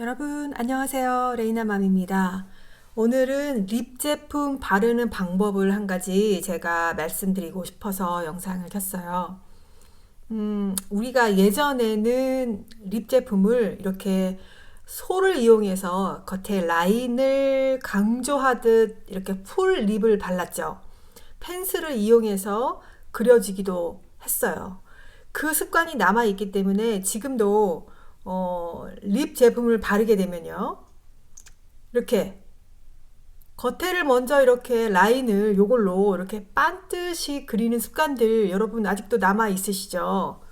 여러분, 안녕하세요. 레이나맘입니다. 오늘은 립 제품 바르는 방법을 한 가지 제가 말씀드리고 싶어서 영상을 켰어요. 음, 우리가 예전에는 립 제품을 이렇게 솔을 이용해서 겉에 라인을 강조하듯 이렇게 풀 립을 발랐죠. 펜슬을 이용해서 그려지기도 했어요. 그 습관이 남아있기 때문에 지금도 어, 립 제품을 바르게 되면요. 이렇게 겉에를 먼저 이렇게 라인을 요걸로 이렇게 반듯이 그리는 습관들 여러분 아직도 남아 있으시죠?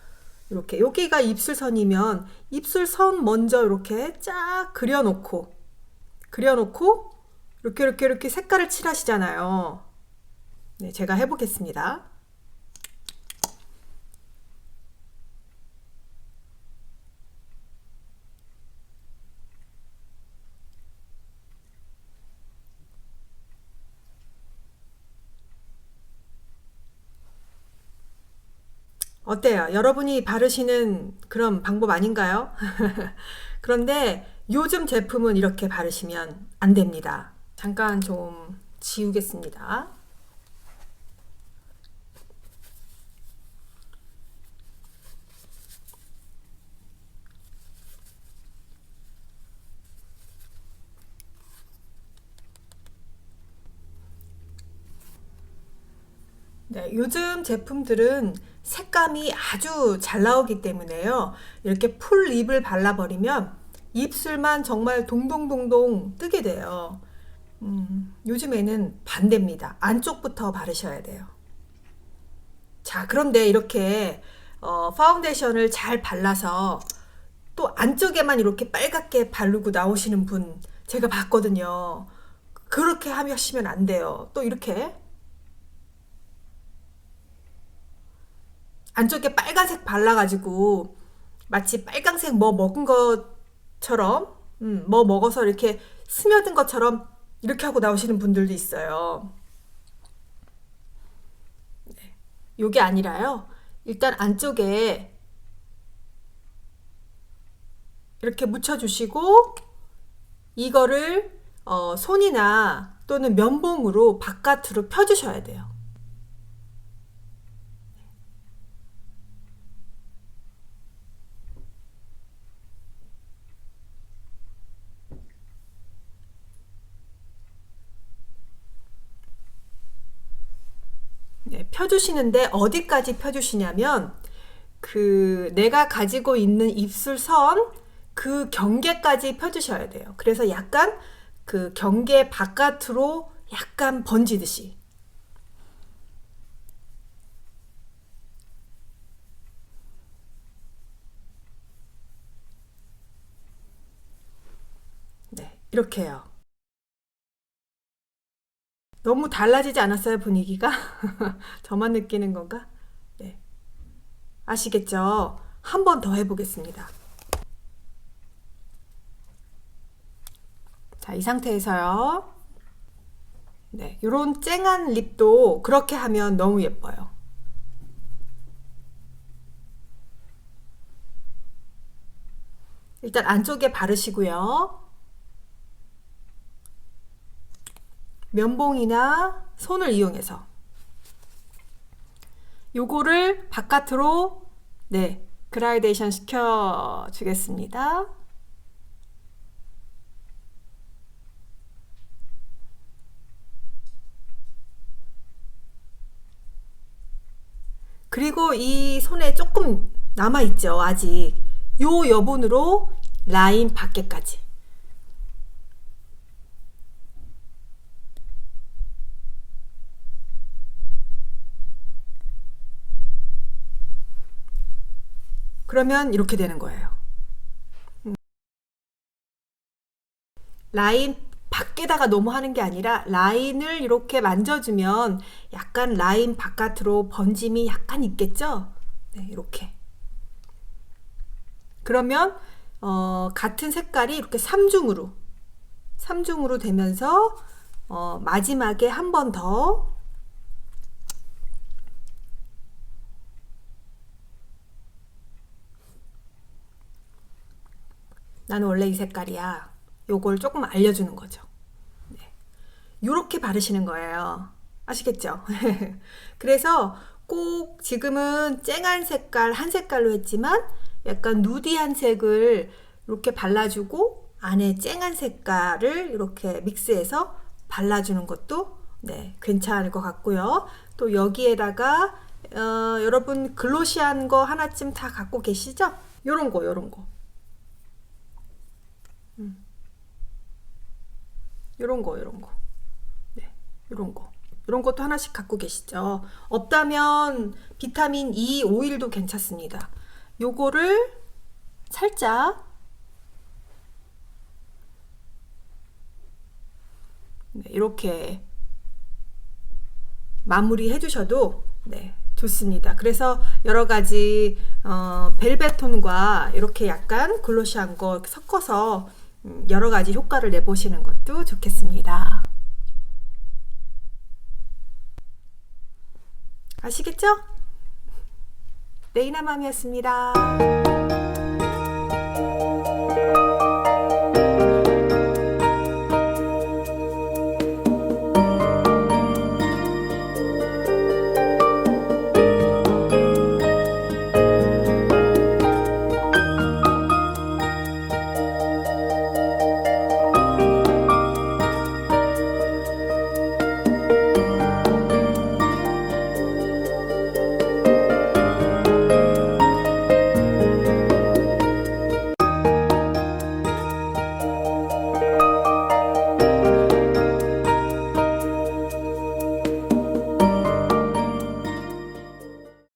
이렇게 여기가 입술선이면 입술선 먼저 이렇게 쫙 그려놓고 그려놓고 이렇게 이렇게 이렇게 색깔을 칠하시잖아요. 네, 제가 해보겠습니다. 어때요? 여러분이 바르시는 그런 방법 아닌가요? 그런데 요즘 제품은 이렇게 바르시면 안 됩니다. 잠깐 좀 지우겠습니다. 네, 요즘 제품들은 색감이 아주 잘 나오기 때문에요. 이렇게 풀 립을 발라버리면 입술만 정말 동동동동 뜨게 돼요. 음, 요즘에는 반대입니다. 안쪽부터 바르셔야 돼요. 자, 그런데 이렇게 어, 파운데이션을 잘 발라서 또 안쪽에만 이렇게 빨갛게 바르고 나오시는 분 제가 봤거든요. 그렇게 하시면 안 돼요. 또 이렇게 안쪽에 빨간색 발라가지고 마치 빨강색 뭐 먹은 것처럼 음, 뭐 먹어서 이렇게 스며든 것처럼 이렇게 하고 나오시는 분들도 있어요. 네. 요게 아니라요. 일단 안쪽에 이렇게 묻혀주시고 이거를 어, 손이나 또는 면봉으로 바깥으로 펴주셔야 돼요. 네, 펴주시는데 어디까지 펴주시냐면 그 내가 가지고 있는 입술선 그 경계까지 펴주셔야 돼요. 그래서 약간 그 경계 바깥으로 약간 번지듯이. 네, 이렇게요. 너무 달라지지 않았어요, 분위기가? 저만 느끼는 건가? 네. 아시겠죠? 한 번 더 해보겠습니다. 자, 이 상태에서요. 네, 요런 쨍한 립도 그렇게 하면 너무 예뻐요. 일단 안쪽에 바르시고요. 면봉이나 손을 이용해서. 요거를 바깥으로 네 그라이데이션 시켜 주겠습니다. 그리고 이 손에 조금 남아 있죠 아직. 요 여분으로 라인 밖에까지 그러면 이렇게 되는 거예요. 음. 라인 밖에다가 너무 하는 게 아니라 라인을 이렇게 만져주면 약간 라인 바깥으로 번짐이 약간 있겠죠? 네, 이렇게. 그러면 어, 같은 색깔이 이렇게 3중으로 3중으로 되면서 어, 마지막에 한 번 더 나는 원래 이 색깔이야. 요걸 조금 알려주는 거죠. 네. 요렇게 바르시는 거예요. 아시겠죠? 그래서 꼭 지금은 쨍한 색깔, 한 색깔로 했지만 약간 누디한 색을 이렇게 발라주고 안에 쨍한 색깔을 이렇게 믹스해서 발라주는 것도 네, 괜찮을 것 같고요. 또 여기에다가 어, 여러분 글로시한 거 하나쯤 다 갖고 계시죠? 요런 거, 요런 거. 음. 요런 거, 요런 거. 네, 요런 거. 이런 것도 하나씩 갖고 계시죠. 없다면 비타민 E 오일도 괜찮습니다. 요거를 살짝 네, 이렇게 마무리 해주셔도 네, 좋습니다. 그래서 여러 가지 어, 벨벳 톤과 이렇게 약간 글로시한 거 섞어서 음, 여러 가지 효과를 내보시는 것도 좋겠습니다. 아시겠죠? 레이나맘이었습니다.